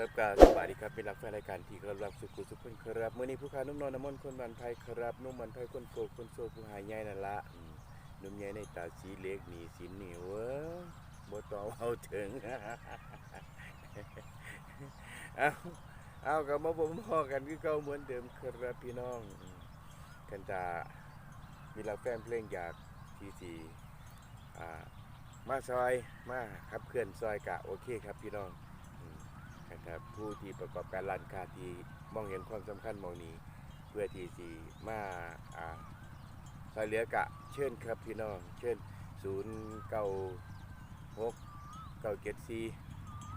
ครับกาสวัสดีครับเป็นรักแฟนรายการที่กำลังสุขุสุขคนครับเมื้อนี้ผู้ค้านุ่มนวลน้ำมนคนบันไทยครับนุ่มบันไทยคนโกคนโซผู้หายใหญ่นั่นละนุ่มใหญ่ในตาสีเล็กหนีสินเหนียวบ่ต้องเอาถึงเอาเอากับมาบ่มพอกันคือเก่าเหมือนเดิมครับพี่น้องกันตามีรักแฟนเพลงอยากที่สีอ่ามาซอยมาขับเคลื่อนซอยกะโอเคครับพี่น้อง นะครับผู้ที่ประกอบการร้านค้าที่มองเห็นความสำคัญมองนี้ เพื่อที่สีมาอ่าซอยเหลือกะเชิญครับพี่น้อง เชิญศูนย์เก้าหกเก้าเจ็ดสี่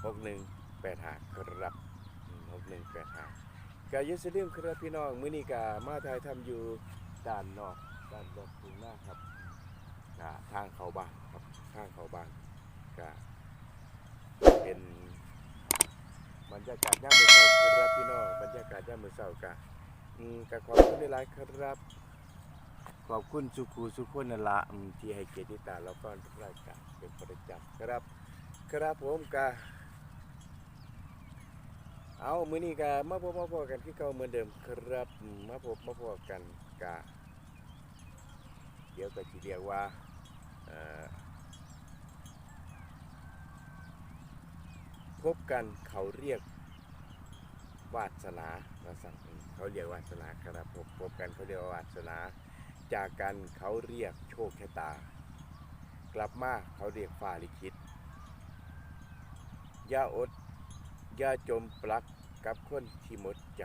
หกหนึ่งแปดหาครับหกหนึ่งแปดหากายุสลืมครับพี่น้องมื้อนี้กามาถ่ายทำอยู่ด้านนอกด้านนอกทุ่งหน้าครับกะทางเขาบ้านครับทางเขาบ้านกะเป็น บรรยากาศย่ามมือเช้าครับพี่น้องบรรยากาศย่ามมือเช้ากะอืมก็ขอบคุณหลายๆครับ ขอบคุณสุขูสุขคนนั่นละอืมที่ให้เกียรติติตาแล้วก็รายการเป็นประจำครับ ครับผมกะเอามือนี้กะมาพบมาพบกันคือเก่าเหมือนเดิมครับมาพบมาพบกันกะเดี๋ยวก็สิเรียกว่าเอ่อ พบกันเขาเรียกวาสนานะสั่งเขาเรียกวาสนาครับพบพบกันเขาเรียกวาวาสนา จากกันเขาเรียกโชคชะตา กลับมาเขาเรียกฟาลิขิตอย่าอดอย่าจมปลักกับคนที่หมดใจ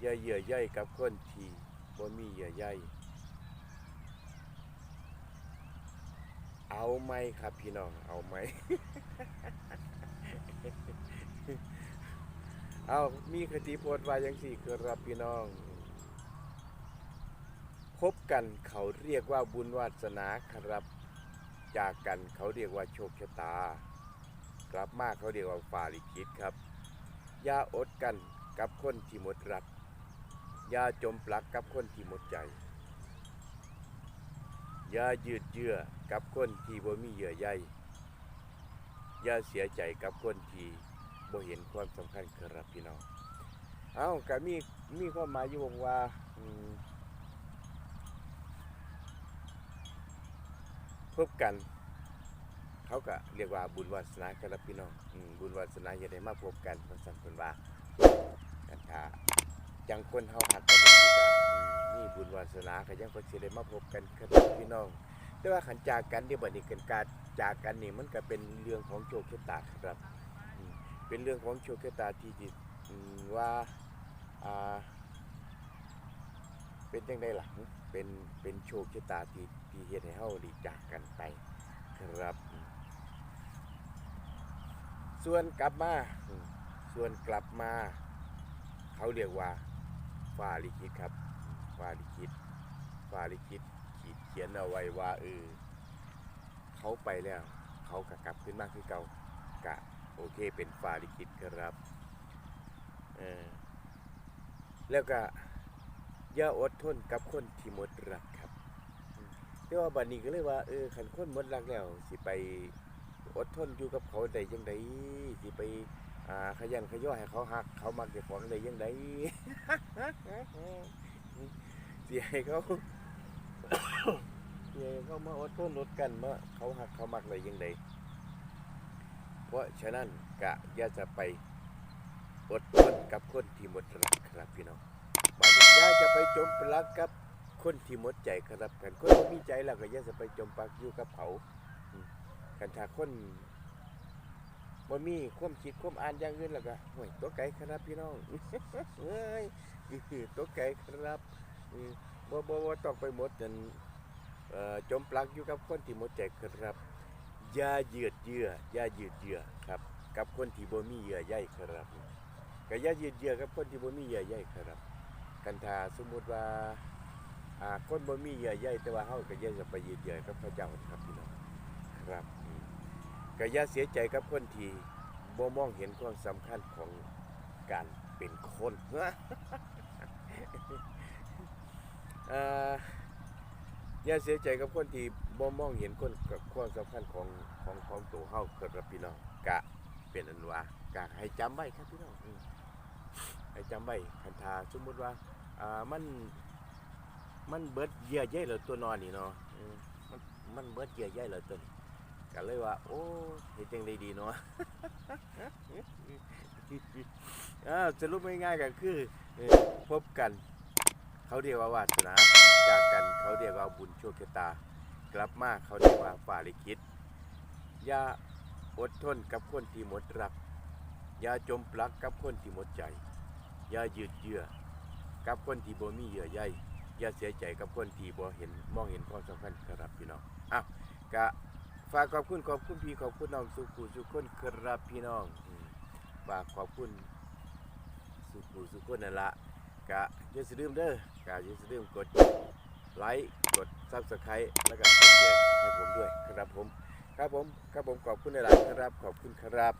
อย่าเยื่อใยกับคนที่บ่มีเยื่อใย เอาไหมครับพี่น้อง เอาไหม เอามีคติโพดว่าย่างสี่ครับพี่น้อง พบกันเขาเรียกว่าบุญวาสนาครับ จากกันเขาเรียกว่าโชคชะตา กลับมาเขาเรียกว่าฟาลิขิตครับ อย่าอดกันกับคนที่หมดรัก อย่าจมปลักกับคนที่หมดใจ อย่ายืดเยื้อกับคนที่บ่มีเยื่อใยอย่าเสียใจกับคนที่บ่เห็นความสำคัญครับพี่น้องเอาก็มีมีความหมายอยู่วงว่าอืมพบกัน เขาก็เรียกว่าบุญวาสนาครับพี่น้องอบุญวาสนาจะได้มาพบกันพระสัมพันธ์ว่ากันถ้า จังคนเฮาหักกันนี่ก็อืมนี่บุญวาสนาก็ยังก็สิได้มาพบกันครับพี่น้อง แต่ว่าขันจากกันเดี๋ยวบัดนี้กันการจากกันนี่มันก็เป็นเรื่องของโชคชะตาครับ เป็นเรื่องของโชคชะตาที่ที่อืมว่าอ่าเป็นจังไดล่ะเป็นเป็นโชคชะตาที่ที่เฮ็ดให้เฮาด้จากกันไปครับ ส่วนกลับมาส่วนกลับมา เขาเรียกว่า ฟ้าลิขิตครับฟ้าลิขิตฟ้าลิขิตขีดเขียนเอาไว้ว่าเออเขาไปแล้ว เขากะกลับขึ้นมาคือเก่ากะโอเคเป็นฟ้าลิขิตครับเออแล้วก็อย่าอดทนกับคนที่หมดรักครับอืมแต่ว่าบัดนี้ก็เลยว่าเออขันคนหมดรักแล้วสิไปอดทนอยู่กับเขาได้ยังไงสิไป อ่าขยันขย่อให้เขาหัก เขามักเจ้าของได้ยังไงสิให้เขาเย่เขามาอดทนลดกันมาเขาหักเขามักเลยยังไงเพราะฉะนั้นกะย่าจะไปอดทนกับคนที่หมดรักครับพี่น้องบางทีย่าจะไปจมปลักกับคนที่หมดใจครับกันคนที่มีใจแล้วก็ย่าจะไปจมปลักอยู่กับเขากันถ้าคน บ่มีความคิดความอ่านอย่างอื่นแล้วก็ห่วยตัวไก่ครับพี่น้องเอ้ยตัวไก่ครับบ่บ่บ่ต้องไปหมดจนเอ่อจมปลักอยู่กับคนที่หมดใจครับอย่ายืดเยื้ออย่ายืดเยื้อครับ กับคนที่บ่มีเยื่อใยครับก็อย่ายืดเยื้อกับคนที่บ่มีเยื่อใยครับ กันถ้าสมมุติว่าอาคนบ่มีเยื่อใยแต่ว่าเฮาก็อย่าจะไปยืดเยื้อกับพระเจ้าครับพี่น้องครับ ก็อย่าเสียใจกับคนที่บ่มองเห็นความสำคัญของการเป็นคนเออย่าเสียใจกับคนที่บ่มองเห็นคนกับความสำคัญของของของตัวเฮาครับพี่น้องกะเป็นอันว่ากะให้จำไว้ครับพี่น้องให้จำไว้คันทาสมมติว่าอ่ามันมันเบิดเยื่อใยแล้วตัวนอนนี่เนาะมันมันเบิดเยื่อใยแล้วตัวนี้ ก็เลยว่า โอ้เฮ็ดจังไดดีเนาะอ่าสรุปง่ายๆก็คือเอ่อพบกัน เขาเรียกว่าวาสนาจากกันเขาเรียกว่าบุญโชคชะตา กลับมาเขาเรียกว่าฝ่าลิขิตอย่าอดทนกับคนที่หมดรัก อย่าจมปลักกับคนที่หมดใจ อย่ายืดเยื้อกับคนที่บ่มีเยื่อใยอย่าเสียใจกับคนที่บ่เห็นมองเห็นความสำคัญครับพี่น้องอะกะ ฝากขอบคุณขอบคุณพี่ขอบคุณน้องสุขุสุขคนครับพี่น้องฝากขอบคุณสุขุสุขคนนั่นละกะอย่าสลืมเด้อกะอย่าสลืมกดไลค์กดซับสไครต์แล้วก็กดแชร์ให้ผมด้วยครับผม ครับผมครับผมขอบคุณหลายๆครับขอบคุณครับ